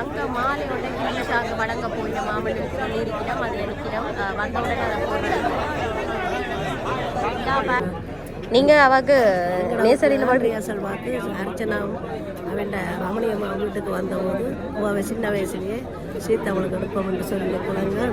தங்க மாலையோட கிளிஷாக்கு வழங்க போயிட மாமன் சொல்லியிருக்கிறோம் அது இருக்கிறோம் அஹ் வந்த உடனே அதை போடுறோம். நீங்கள் அவாக்கு நேசரியில் ரியாசல் பார்த்து அர்ச்சனாவும் அவன் ரமணியம்மா வீட்டுக்கு வந்தபோது சின்ன வயசுலயே சீத்தாவளுக்கு அனுப்பம் என்று சொல்லி குழந்தை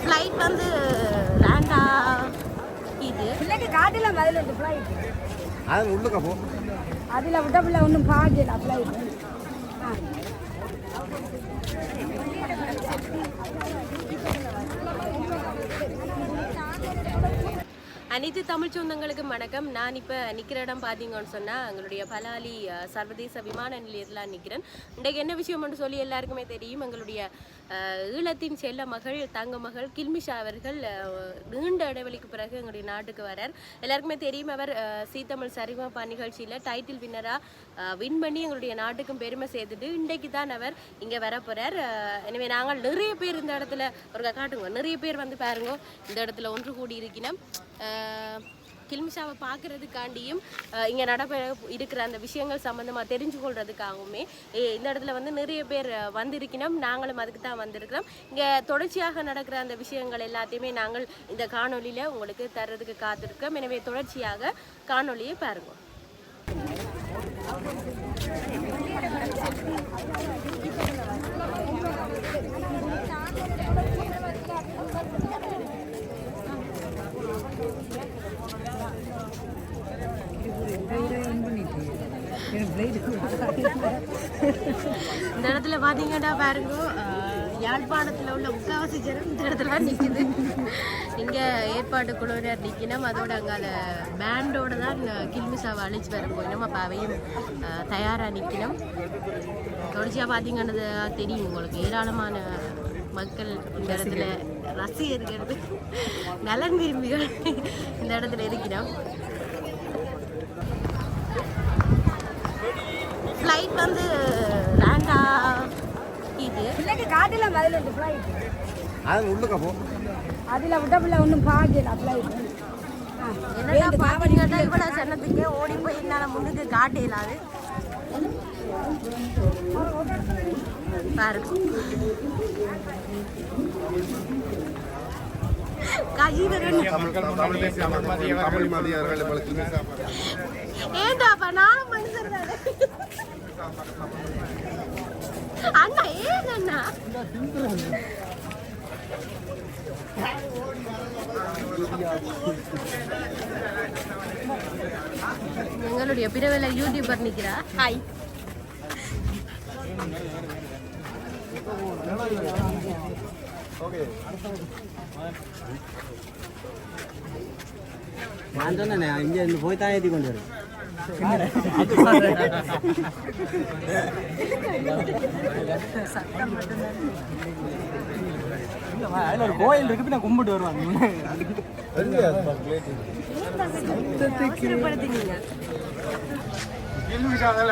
ஃப்ளைட் வந்து லேண்டா இது பிள்ளைக்கு காட்டில மதில் உண்டு ஃப்ளைட் அது உள்ளுக்க போ அதில் விட்ட பிள்ளை ஒன்றும் பார்க்கல ஃப்ளைட் அனைத்து தமிழ் சொந்தங்களுக்கு வணக்கம். நான் இப்போ நிற்கிற இடம் பார்த்தீங்கன்னு சொன்னால் எங்களுடைய பலாலி சர்வதேச விமான நிலையத்தில் நிற்கிறேன் இன்றைக்கு என்ன விஷயம்னு சொல்லி எல்லாருக்குமே தெரியும். எங்களுடைய ஈழத்தின் செல்ல மகள் தங்க மகள் கில்மிஷா அவர்கள் நீண்ட இடைவெளிக்கு பிறகு எங்களுடைய நாட்டுக்கு வரார். எல்லாருக்குமே தெரியும் அவர் சீத்தமிழ் சரிகமபா நிகழ்ச்சியில் டைட்டில் வின்னராக வின் பண்ணி எங்களுடைய நாட்டுக்கும் பெருமை சேர்த்துட்டு இன்றைக்கு தான் அவர் இங்கே வர போகிறார் எனவே நாங்கள் நிறைய பேர் இந்த இடத்துல ஒரு காட்டுங்க நிறைய பேர் வந்து பாருங்க இந்த இடத்துல ஒன்று கூடி இருக்கணும் கில்மிஷாவை பார்க்கறதுக்காண்டியும் இங்கே நடப்ப இருக்கிற அந்த விஷயங்கள் சம்மந்தமாக தெரிஞ்சு கொள்றதுக்காகவுமே இந்த இடத்துல வந்து நிறைய பேர் வந்திருக்கணும். நாங்களும் அதுக்கு தான் வந்திருக்கிறோம். இங்கே தொடர்ச்சியாக நடக்கிற அந்த விஷயங்கள் எல்லாத்தையுமே நாங்கள் இந்த காணொலியில் உங்களுக்கு தர்றதுக்கு காத்திருக்கோம். எனவே தொடர்ச்சியாக காணொலியை பாருங்க. இந்த இடத்துல பார்த்தீங்கன்னா பாருங்க யாழ்ப்பாணத்தில் உள்ள முக்காவாசி ஜனம் இந்த இடத்துல தான் நிற்குது இங்கே ஏற்பாட்டு குழுவினர் நிற்கணும் அதோட அங்கே பேண்டோட தான் கில்மிசாவை அழிச்சு வர போயிடும் அப்போ அவையும் தயாராக நிற்கணும் தொடர்ச்சியாக பார்த்தீங்கன்னா தெரியும் உங்களுக்கு. ஏராளமான மக்கள் இந்த இடத்துல ரசிகர்கள். நலன் விரும்பிகள் இந்த இடத்துல இருக்கிறோம் ஃப்ளைட் வந்து லேண்டா இது பிள்ளைக்கு காட்டில மதில் உண்டு ஃப்ளைட் அது உள்ளுக்க போ. அதில் விட்ட பிள்ளை ஒன்றும் பார்க்கல ஃப்ளைட் என்னடா இவ்வளோ ஓடி போய் என்னால் முன்னுக்கு காட்ட இயலாது பாருங்க. கஜீவரன் தமிழ் தேசிய தமிழ் மதியவர்கள் உங்களுக்கு ஏண்டாப்பா நானும் மனுஷன் தானே அண்ணா? எங்களுடைய பிறவில யூடியூபர் நிக்கிறா? ஹாய் நான் சொன்னேன் இங்க இருந்து போய் தான் ஏற்றி கொண்டு வரேன் அதுல ஒரு கோயில் இருக்கு கும்பிட்டு வருவாங்க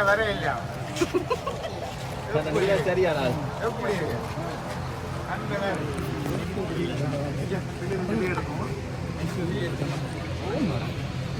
வர இல்லையா சரியா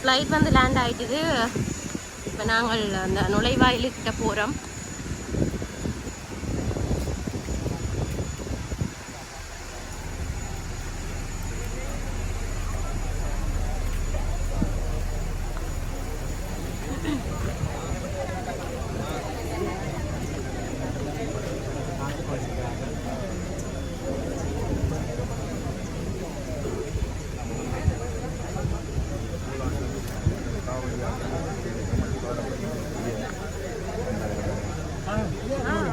Flight வந்து லேண்ட் ஆகிட்டுது இப்போ நாங்கள் அந்த நுழைவாயிலுக்கிட்ட போகிறோம்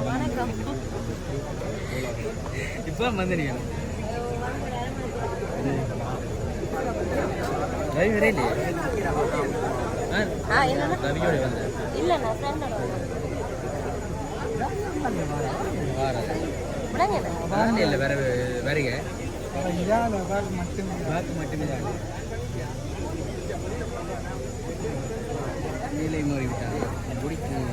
வணக்கம் இப்போ வந்து நீங்கள் டிரைவரே இல்லையே? ரவியோட வந்தேன். இல்லை நான் ஃப்ரெண்டோட வாரேன். விடங்க. வாரே இல்லை வேற வேறங்க பேக் மட்டுமே தான். நீலை மாறி விட்டாங்க பிடிக்கும்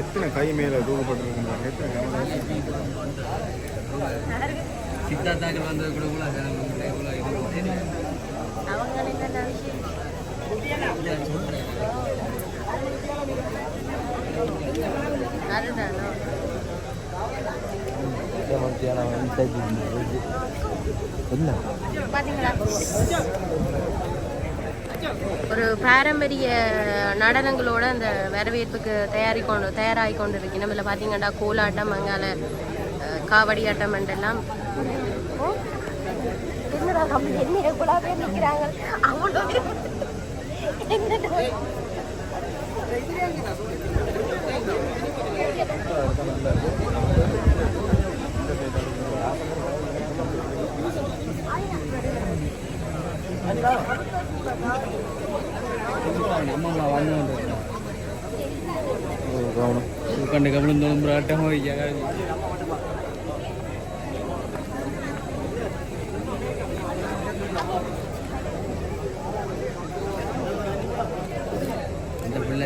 எத்தனை கை மேல தூக்கப்பட்டிருக்கின்றாங்க? எத்தனை சித்தாத்தாக்கள் வந்தது கூட கூட இவ்வளோ இது தெரியும் அவங்க என்ன விஷயம் அதுதானா பாத்தீங்களா ஒரு பாரம்பரிய நடனங்களோட அந்த வரவேற்புக்கு தயாரி கொண்டு தயாராகி கொண்டு இருக்கு நம்மள பார்த்தீங்கன்னா கோலாட்டம் அங்கால காவடி ஆட்டம் எல்லாம் என்னடா நம்ம என்ன எவ்வளோ பேர் நிற்கிறாங்க அவ்வளோ பேர் என்னடா நம்ம வந்து കണ്ട് കവളും തോന്നുമ്പോഴാട്ടം പോയി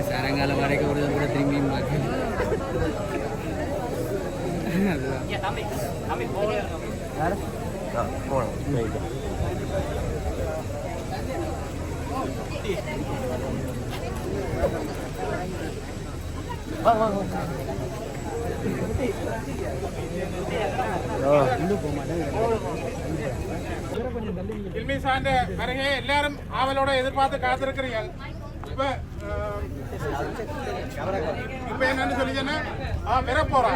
சாயங்காலம் வரைக்கும் ஒரு கூட திரும்பியும் பார்க்க அதுதான் இல்மி சார்ந்த வருகை எல்லாரும் ஆவலோட எதிர்பார்த்து காத்திருக்கிறீர்கள். இப்ப இப்ப என்னன்னு சொல்லிச்சேன்னா வர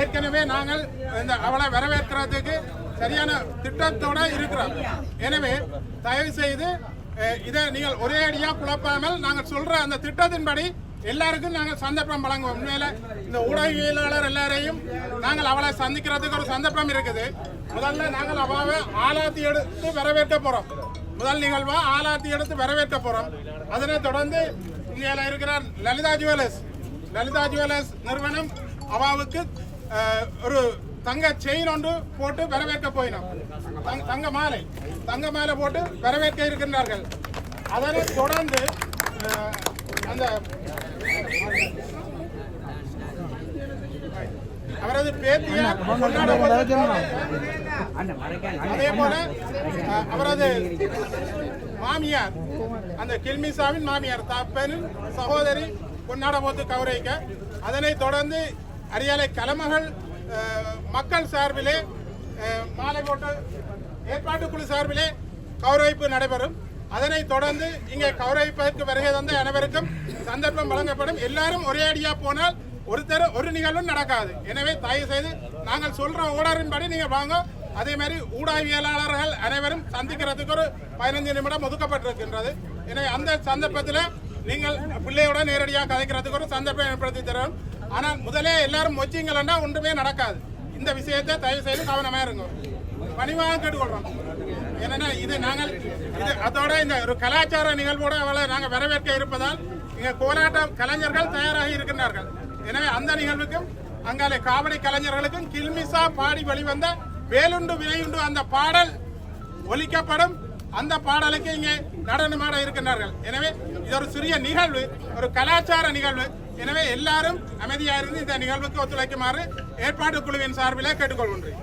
ஏற்கனவே நாங்கள் இந்த அவளை வரவேற்கிறதுக்கு சரியான திட்டத்தோட இருக்கிறோம். எனவே தயவு செய்து இதை நீங்கள் ஒரே அடியா குழப்பாமல் நாங்கள் சொல்ற அந்த திட்டத்தின்படி எல்லாருக்கும் நாங்கள் சந்தர்ப்பம் வழங்குவோம். உண்மையில இந்த ஊடகவியலாளர் எல்லாரையும் நாங்கள் அவளை சந்திக்கிறதுக்கு ஒரு சந்தர்ப்பம் இருக்குது. முதல்ல நாங்கள் அவாவை ஆலாத்தி எடுத்து வரவேற்க போறோம். முதல் நிகழ்வா ஆலாத்தி எடுத்து வரவேற்க போறோம். அதனை தொடர்ந்து இங்கே இருக்கிற லலிதா ஜுவல்லர்ஸ். லலிதா ஜுவல்லர்ஸ் நிறுவனம் அவாவுக்கு ஒரு தங்க செயின் ஒன்று போட்டு வரவேற்க போயினோம் தங்க- மாலை தங்க மாலை போட்டு வரவேற்க இருக்கின்றார்கள். அதனை தொடர்ந்து அந்த அவரது பேத்தியார் அதே போல அவரது மாமியார். அந்த கில்மிசாவின் மாமியார் தப்பனின் சகோதரி கொண்டாடபோத்து கௌரவிக்க. அதனைத் தொடர்ந்து அரியாலை கலமகள் மக்கள் சார்பிலே மாலைக்கோட்டை ஏற்பாட்டு குழு ஏற்பாட்டுக்குழு சார்பிலே கௌரவிப்பு நடைபெறும். அதனைத் தொடர்ந்து இங்கே கௌரவிப்பதற்கு வருகை தந்த அனைவருக்கும் சந்தர்ப்பம் வழங்கப்படும். எல்லாரும் ஒரே அடியா போனால் ஒருத்தர் ஒரு நிகழ்வும் நடக்காது. எனவே தயவு செய்து நாங்கள் சொல்ற ஓடரின்படி நீங்க வாங்க. அதே மாதிரி ஊடகவியலாளர்கள் அனைவரும் சந்திக்கிறதுக்கு ஒரு பதினஞ்சு நிமிடம் ஒதுக்கப்பட்டிருக்கின்றது. எனவே அந்த சந்தர்ப்பத்தில் நீங்கள் பிள்ளையோட நேரடியாக கதைக்கிறதுக்கு ஒரு சந்தர்ப்பம் ஏற்படுத்தி தரும் ஆனால் முதலே எல்லாரும் வச்சிங்களா ஒன்றுமே நடக்காது. இந்த விஷயத்தை தயவு செய்து கவனமாக இருங்க. பணிவாக கேட்டுக்கொள்றோம். ஏன்னா இது நாங்கள் இது அதோட இந்த ஒரு கலாச்சார நிகழ்வோட அவளை நாங்கள் வரவேற்க இருப்பதால் இங்கே போராட்ட கலைஞர்கள் தயாராகி இருக்கின்றார்கள். எனவே அந்த நிகழ்வுக்கும் அங்காலே காவடி கலைஞர்களுக்கும் கில்மிசா பாடி வெளிவந்த வேலுண்டு வினையுண்டு அந்த பாடல் ஒலிக்கப்படும். அந்த பாடலுக்கு இங்கே நடனமாட இருக்கின்றார்கள். எனவே இது ஒரு சிறிய நிகழ்வு ஒரு கலாச்சார நிகழ்வு. எனவே எல்லாரும் அமைதியாக இருந்து இந்த நிகழ்வுக்கு ஒத்துழைக்குமாறு ஏற்பாட்டு குழுவின் சார்பில் கேட்டுக்கொள்கின்றேன்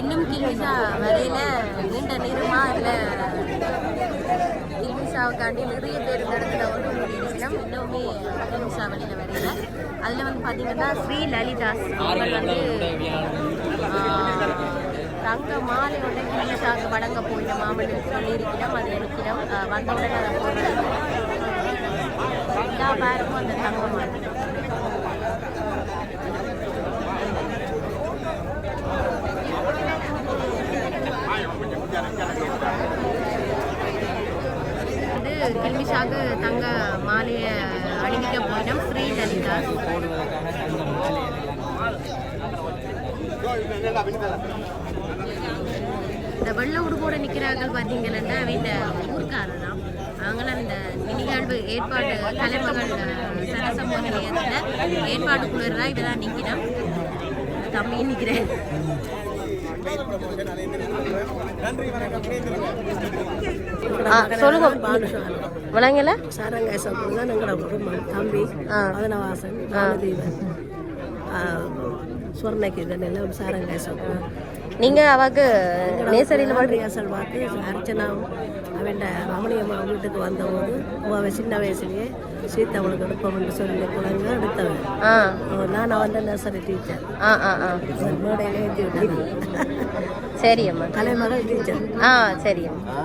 இன்னும் கில்மிஷா வரையில நீண்ட நேரமா இல்ல கில்மிஷாவுக்காண்டி நிறைய பேர் இந்த இடத்துல ஒன்று கூடியிருக்கிறோம் இன்னுமே கில்மிஷா வழியில வரையில அதில் வந்து பார்த்தீங்கன்னா ஸ்ரீ லலிதாஸ் அவர்கள் வந்து ஆஹ், தங்க மாலையோட கில்மிஷாவுக்கு வழங்க போயிட மாமன்னு சொல்லியிருக்கிறோம். அது இருக்கிறோம். வந்த உடனே அதை போடுறது எல்லா பேரமும் அந்த தங்க மாலை கில்மிஷாக்கு தங்க மாலையை அணிவிக்க போயிடும். ஸ்ரீ லலிதா. இந்த வெள்ள உடுப்போட நிற்கிறார்கள் பார்த்தீங்கன்னா இந்த ஊர்க்காரர் தான் அவங்களாம் இந்த நிகழ்வு ஏற்பாடு தலைமகள் சரசமோ நிலையத்தில் ஏற்பாடு குழுதான் இதெல்லாம் நிற்கிறோம் தம்பி நிற்கிறேன் ஆ சொல்லுங்க. விளங்கல சாரங்காசம் தான் எங்களோட குடும்பம் தம்பி ஆ. மதனவாசன் மாலதீவன் சுவர்ணகீதன் எல்லாம் சாரங்காசம். நீங்க அவாக்கு நேசரியில் ரியாசல் பார்த்து அர்ச்சனாவும் அவன் ரமணியம்மா வீட்டுக்கு வந்தபோது அவ சின்ன வயசுலயே சீத்தவளுக்கு எடுப்போம்னு சொல்லி குழந்தை எடுத்தவன் நான் வந்து நர்சரி டீச்சர் ஆ ஆ ஆ. மேடையிலே ஏற்றி விட்டது சரி அம்மா. கலைமகள் டீச்சர் ஆ சரி அம்மா.